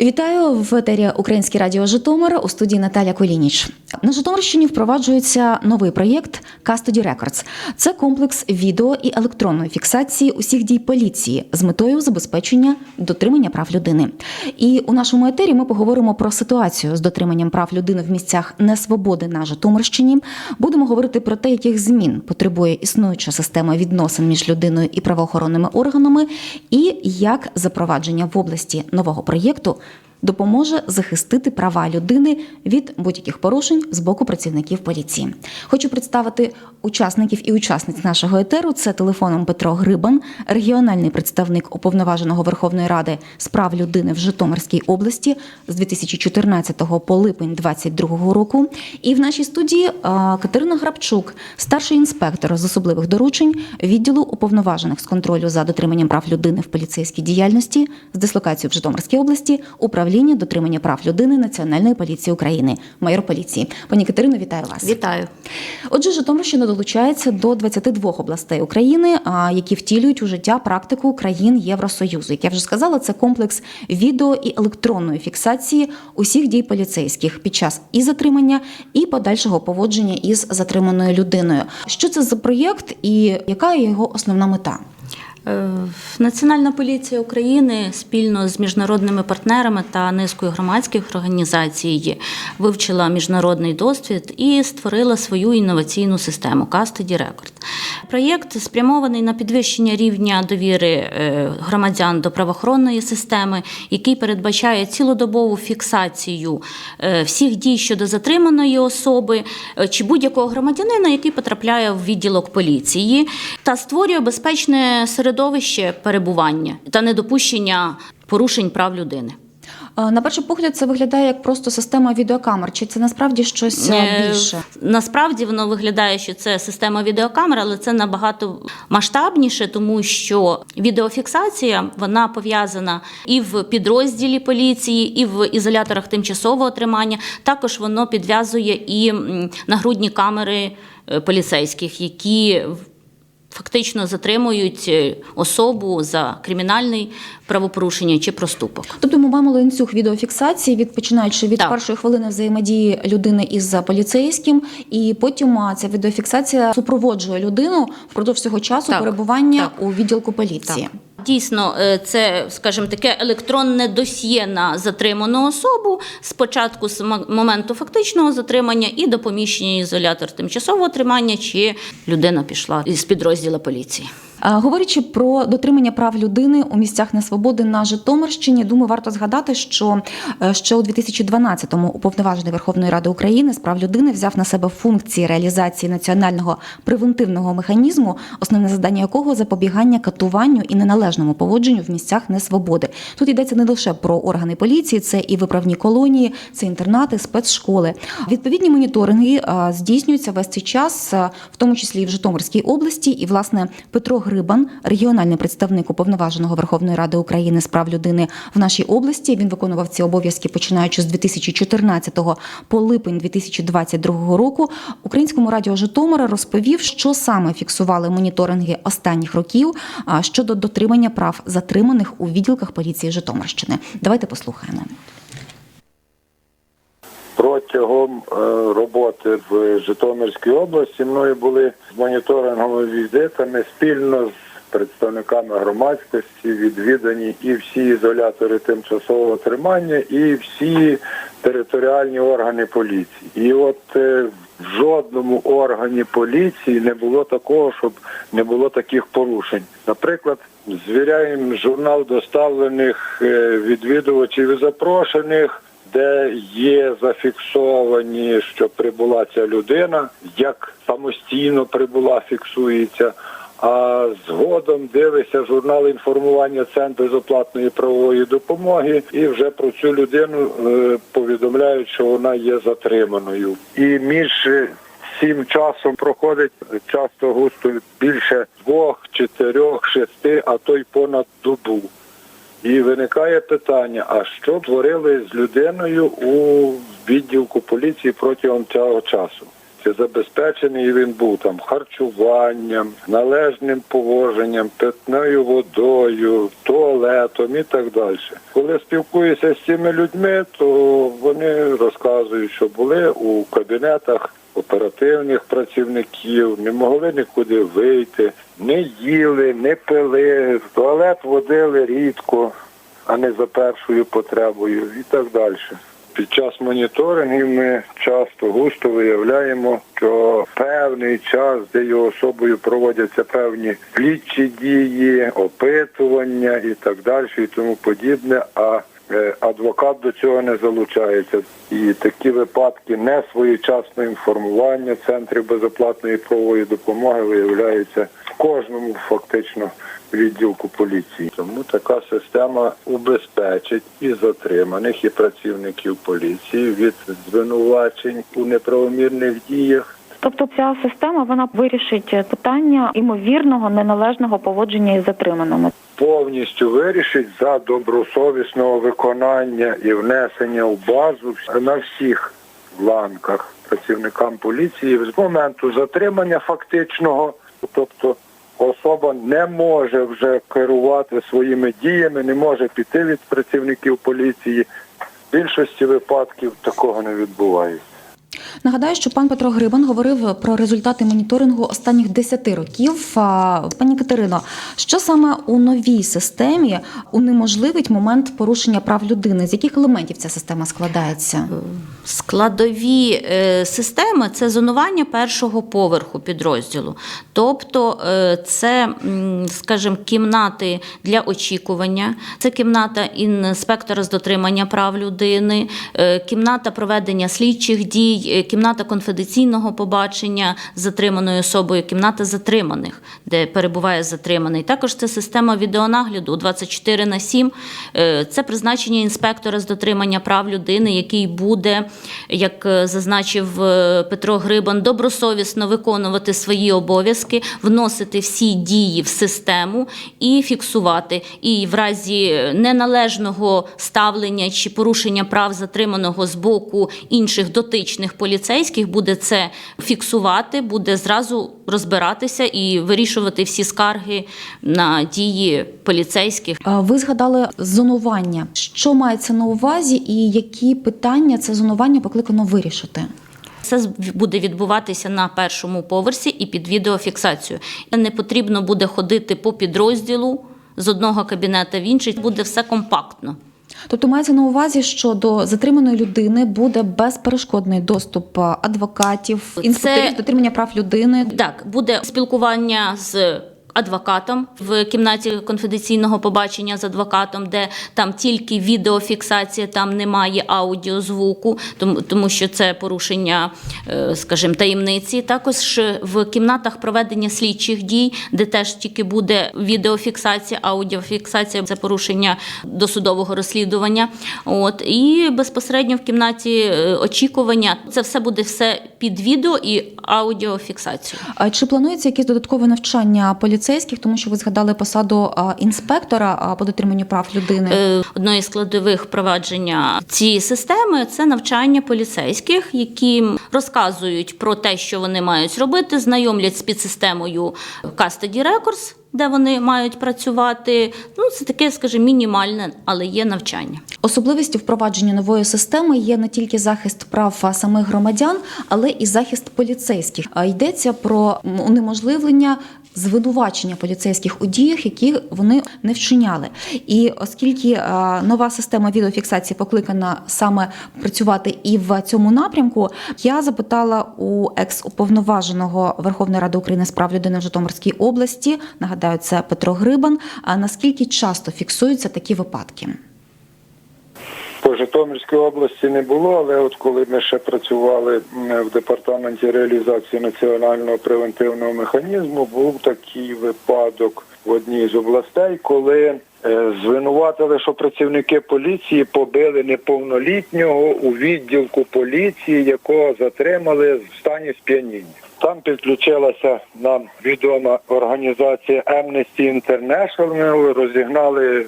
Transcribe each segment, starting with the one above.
Вітаю в етері Українське Радіо Житомир у студії Наталя Колініч. На Житомирщині впроваджується новий проєкт Custody Records. Це комплекс відео і електронної фіксації усіх дій поліції з метою забезпечення дотримання прав людини. І у нашому етері ми поговоримо про ситуацію з дотриманням прав людини в місцях несвободи на Житомирщині. Будемо говорити про те, яких змін потребує існуюча система відносин між людиною і правоохоронними органами, і як запровадження в області нового проєкту допоможе захистити права людини від будь-яких порушень з боку працівників поліції. Хочу представити учасників і учасниць нашого етеру. Це телефоном Петро Грибан, регіональний представник уповноваженого Верховної Ради з прав людини в Житомирській області з 2014 по липень 2022 року. І в нашій студії е, Катерина Грабчук, старший інспектор з особливих доручень відділу уповноважених з контролю за дотриманням прав людини в поліцейській діяльності з дислокацією в Житомирській області, управління дотримання прав людини Національної поліції України, майор поліції. Пані Катерино, вітаю вас. Вітаю. Отже, Житомирщина долучається до 22 областей України, які втілюють у життя практику країн Євросоюзу. Як я вже сказала, це комплекс відео і електронної фіксації усіх дій поліцейських під час і затримання, і подальшого поводження із затриманою людиною. Що це за проєкт і яка його основна мета? Е, Національна поліція України спільно з міжнародними партнерами та низкою громадських організацій вивчила міжнародний досвід і створила свою інноваційну систему Custody Record. Проєкт спрямований на підвищення рівня довіри е, громадян до правоохоронної системи, який передбачає цілодобову фіксацію е, всіх дій щодо затриманої особи чи будь-якого громадянина, який потрапляє в відділок поліції, та створює безпечне середовище перебування та недопущення порушень прав людини. На перший погляд, це виглядає як просто система відеокамер, чи це насправді щось а, Е, більше? Насправді воно виглядає, що це система відеокамер, але це набагато масштабніше, тому що відеофіксація вона пов'язана і в підрозділі поліції, і в ізоляторах тимчасового тримання. Також воно підв'язує і нагрудні камери е, поліцейських, які фактично затримують е, особу за кримінальний правопорушення чи проступок. Тобто ми маємо ланцюг відеофіксації, від починаючи від Так. першої хвилини взаємодії людини із поліцейським, і потім ця відеофіксація супроводжує людину впродовж цього часу Так, перебування так. у відділку поліції. Так. Дійсно, е, це, скажімо, таке електронне досьє на затриману особу спочатку з мо- моменту фактичного затримання і до поміщення ізолятор тимчасового тримання, чи людина пішла із підрозділу поліції. А, Говорячи про дотримання прав людини у місцях несвободи на Житомирщині, думаю, варто згадати, що е, ще у 2012-му уповноважений Верховної Ради України з прав людини взяв на себе функції реалізації національного превентивного механізму, основне завдання якого запобігання катуванню і неналежному поводженню в місцях несвободи. Тут йдеться не лише про органи поліції, це і виправні колонії, це інтернати, спецшколи. Відповідні моніторинги здійснюються весь цей час, в тому числі і в Житомирській області. І власне Петро Грибан, регіональний представник уповноваженого Верховної Ради України з прав людини в нашій області. Він виконував ці обов'язки починаючи з 2014 по липень 2022 року. Українському радіо Житомира розповів, що саме фіксували моніторинги останніх років щодо дотримання прав затриманих у відділках поліції Житомирщини. Давайте послухаємо. Протягом е, роботи в Житомирській області мною були з моніторинговими візитами спільно з представниками громадськості відвідані і всі ізолятори тимчасового тримання, і всі територіальні органи поліції. І от е, в жодному органі поліції не було такого, щоб не було таких порушень. Наприклад, звіряємо журнал доставлених е, відвідувачів і запрошених де є зафіксовані, що прибула ця людина, як самостійно прибула, фіксується. А згодом дивишся журнал інформування Центру безоплатної правової допомоги, і вже про цю людину е, повідомляють, що вона є затриманою. І між е, цим часом проходить часто густо більше двох, чотирьох, шести, а то й понад добу. І виникає питання: а що творили з людиною у відділку поліції протягом цього часу? чи забезпечений він був там харчуванням, належним поводженням, питною водою, туалетом і так далі. Коли спілкуюся з цими людьми, то вони розказують, що були у кабінетах оперативних працівників, не могли нікуди вийти, не їли, не пили, в туалет водили рідко, а не за першою потребою і так далі. Під час моніторингів ми часто густо виявляємо, що певний час, де його особою проводяться певні слідчі дії, опитування і так далі, і тому подібне. А адвокат до цього не залучається. І такі випадки несвоєчасного інформування центрів безоплатної правової допомоги виявляються в кожному фактично відділку поліції. Тому така система убезпечить і затриманих, і працівників поліції від звинувачень у неправомірних діях. Тобто ця система вона вирішить питання імовірного неналежного поводження із затриманими. повністю вирішить за добросовісного виконання і внесення в базу на всіх ланках працівникам поліції з моменту затримання фактичного, тобто особа не може вже керувати своїми діями, не може піти від працівників поліції. В більшості випадків такого не відбувається. Нагадаю, що пан Петро Грибан говорив про результати моніторингу останніх 10 років. Пані Катерино, що саме у новій системі унеможливить момент порушення прав людини? З яких елементів ця система складається? Складові е, системи це зонування першого поверху підрозділу. Тобто е, це, скажімо, кімнати для очікування, це кімната інспектора з дотримання прав людини, е, кімната проведення слідчих дій, е, кімната конфіденційного побачення з затриманою особою, кімната затриманих, де перебуває затриманий. Також це система відеонагляду 24 на 7. Е, Це призначення інспектора з дотримання прав людини, який буде, як е, зазначив Петро Грибан, добросовісно виконувати свої обов'язки, вносити всі дії в систему і фіксувати. І в разі неналежного ставлення чи порушення прав затриманого з боку інших дотичних поліцейських буде це фіксувати, буде зразу розбиратися і вирішувати всі скарги на дії поліцейських. Ви згадали зонування. Що мається на увазі, і які питання це зонування покликано вирішити? Це буде відбуватися на першому поверсі і під відеофіксацію. Не потрібно буде ходити по підрозділу з одного кабінета в інший. Буде все компактно. Тобто мається на увазі, що до затриманої людини буде безперешкодний доступ адвокатів, інспекторів дотримання прав людини. Так, буде спілкування з. Адвокатом в кімнаті конфіденційного побачення з адвокатом, де там тільки відеофіксація, там немає аудіозвуку, тому, тому що це порушення, е, скажімо, таємниці. Також в кімнатах проведення слідчих дій, де теж тільки буде відеофіксація, аудіофіксація це порушення досудового розслідування. От і безпосередньо в кімнаті е, очікування це все буде все під відео і аудіофіксацію. А чи планується якесь додаткове навчання поліцейських, тому що ви згадали посаду інспектора по дотриманню прав людини? Е, Одної з складових впровадження цієї системи це навчання поліцейських, які розказують про те, що вони мають робити, знайомлять з підсистемою Custody Records, де вони мають працювати. Ну, це таке, скажімо, мінімальне, але є навчання. Особливістю впровадження нової системи є не тільки захист прав самих громадян, але і захист поліцейських. А йдеться про унеможливлення звинувачення поліцейських у діях, які вони не вчиняли. І оскільки нова система відеофіксації покликана саме працювати і в цьому напрямку, я запитала у екс-уповноваженого Верховної Ради України з прав людини в Житомирській області. Нагадаю, це Петро Грибан. А наскільки часто фіксуються такі випадки? По Житомирській області не було, але от коли ми ще працювали в департаменті реалізації національного превентивного механізму, був такий випадок в одній з областей, коли е, звинуватили, що працівники поліції побили неповнолітнього у відділку поліції, якого затримали в стані сп'яніння. Там підключилася нам відома організація Amnesty International, розігнали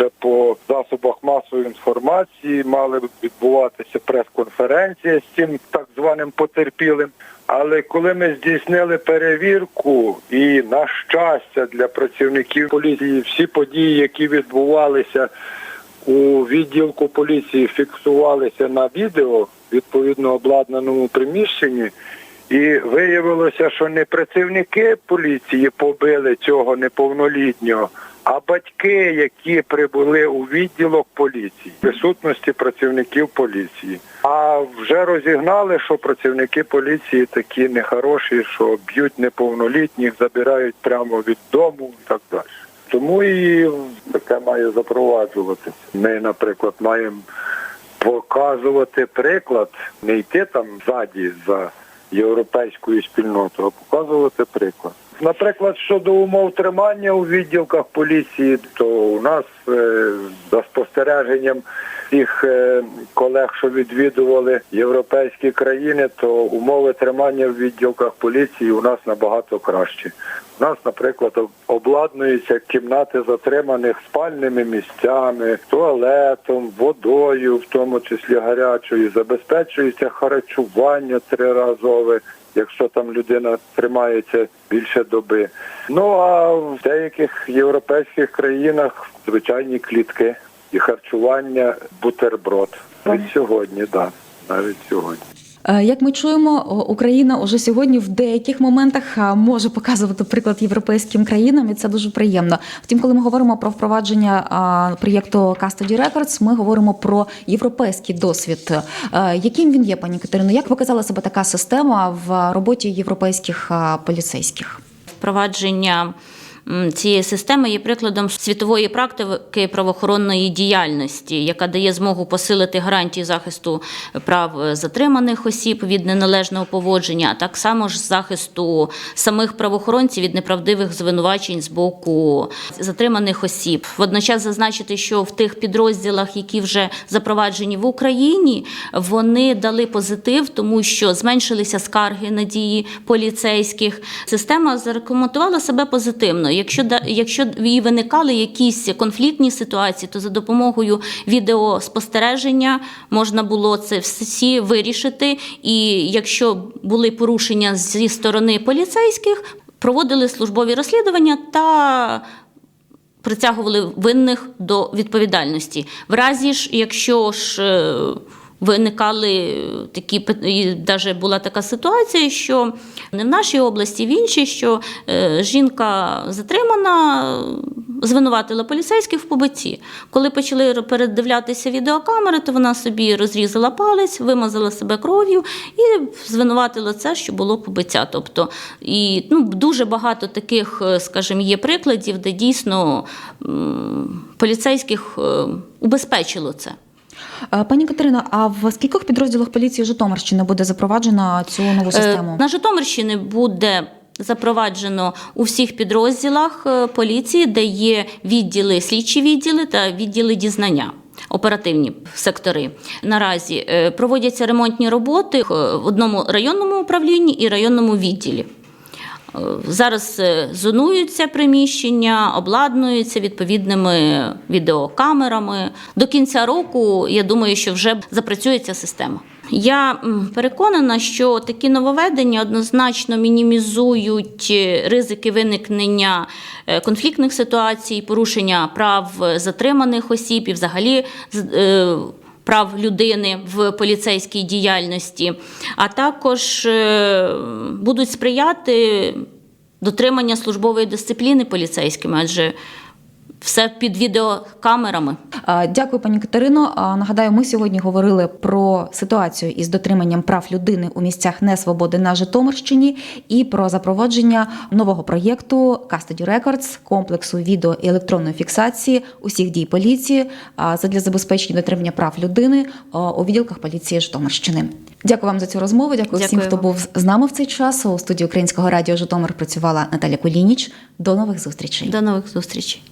вже по засобах масової інформації мали відбуватися прес-конференція з цим так званим потерпілим. Але коли ми здійснили перевірку, і на щастя для працівників поліції всі події, які відбувалися у відділку поліції, фіксувалися на відео відповідно обладнаному приміщенні. І виявилося, що не працівники поліції побили цього неповнолітнього, а батьки, які прибули у відділок поліції, присутності працівників поліції. А вже розігнали, що працівники поліції такі нехороші, що б'ють неповнолітніх, забирають прямо від дому і так далі. Тому і таке має запроваджуватися. Ми, наприклад, маємо показувати приклад, не йти там ззаді за європейською спільнотою, а показувати приклад. Наприклад, щодо умов тримання у відділках поліції, то у нас е, за спостереженням тих е, колег, що відвідували європейські країни, то умови тримання в відділках поліції у нас набагато кращі. У нас, наприклад, обладнуються кімнати затриманих спальними місцями, туалетом, водою, в тому числі гарячою, забезпечується харчування триразове, якщо там людина тримається більше доби. Ну а в деяких європейських країнах звичайні клітки і харчування бутерброд. Навіть сьогодні, так. Да, навіть сьогодні. Е, Як ми чуємо, Україна уже сьогодні в деяких моментах може показувати приклад європейським країнам, і це дуже приємно. Втім, коли ми говоримо про впровадження проєкту Custody Records, ми говоримо про європейський досвід. Е, Яким він є, пані Катерино? Як показала себе така система в роботі європейських поліцейських? Впровадження цієї системи є прикладом світової практики правоохоронної діяльності, яка дає змогу посилити гарантії захисту прав е, затриманих осіб від неналежного поводження, а так само ж захисту самих правоохоронців від неправдивих звинувачень з боку затриманих осіб. Водночас зазначити, що в тих підрозділах, які вже запроваджені в Україні, вони дали позитив, тому що зменшилися скарги на дії поліцейських. Система зарекомендувала себе позитивно. Якщо да- якщо і виникали якісь конфліктні ситуації, то за допомогою відеоспостереження можна було це всі вирішити. І якщо були порушення зі сторони поліцейських, проводили службові розслідування та притягували винних до відповідальності. В разі ж, якщо ж е, виникали такі пит- і навіть була така ситуація, що не в нашій області, в іншій, що е, жінка затримана. е, Звинуватила поліцейських в побитті. Коли почали передивлятися відеокамери, то вона собі розрізала палець, вимазала себе кров'ю і звинуватила це, що було побиття. Тобто, і ну, дуже багато таких, е, скажімо, є прикладів, де дійсно поліцейських е, убезпечило це. Е, Пані Катерино, а в скількох підрозділах поліції Житомирщини буде запроваджена цю нову систему? Е, На Житомирщині буде запроваджено у всіх підрозділах е, поліції, де є відділи, слідчі відділи та відділи дізнання. Оперативні сектори наразі проводяться ремонтні роботи в одному районному управлінні і районному відділі. Зараз е, зонуються приміщення, обладнуються відповідними відеокамерами. До кінця року я думаю, що вже запрацює ця система. Я переконана, що такі нововведення однозначно мінімізують е, ризики виникнення е, конфліктних ситуацій, порушення прав затриманих осіб і взагалі прав людини в поліцейській діяльності, а також е, будуть сприяти дотримання службової дисципліни поліцейськими, адже все під відеокамерами. Дякую, пані Катерино. Нагадаю, ми сьогодні говорили про ситуацію із дотриманням прав людини у місцях несвободи на Житомирщині і про запровадження нового проєкту Custody Records, комплексу відео і електронної фіксації усіх дій поліції задля забезпечення дотримання прав людини у відділках поліції Житомирщини. Дякую вам за цю розмову. Дякую, всім, хто вам. був з нами в цей час. У студії Українського радіо Житомир працювала Наталя Кулініч. До нових зустрічей. До нових зустрічей.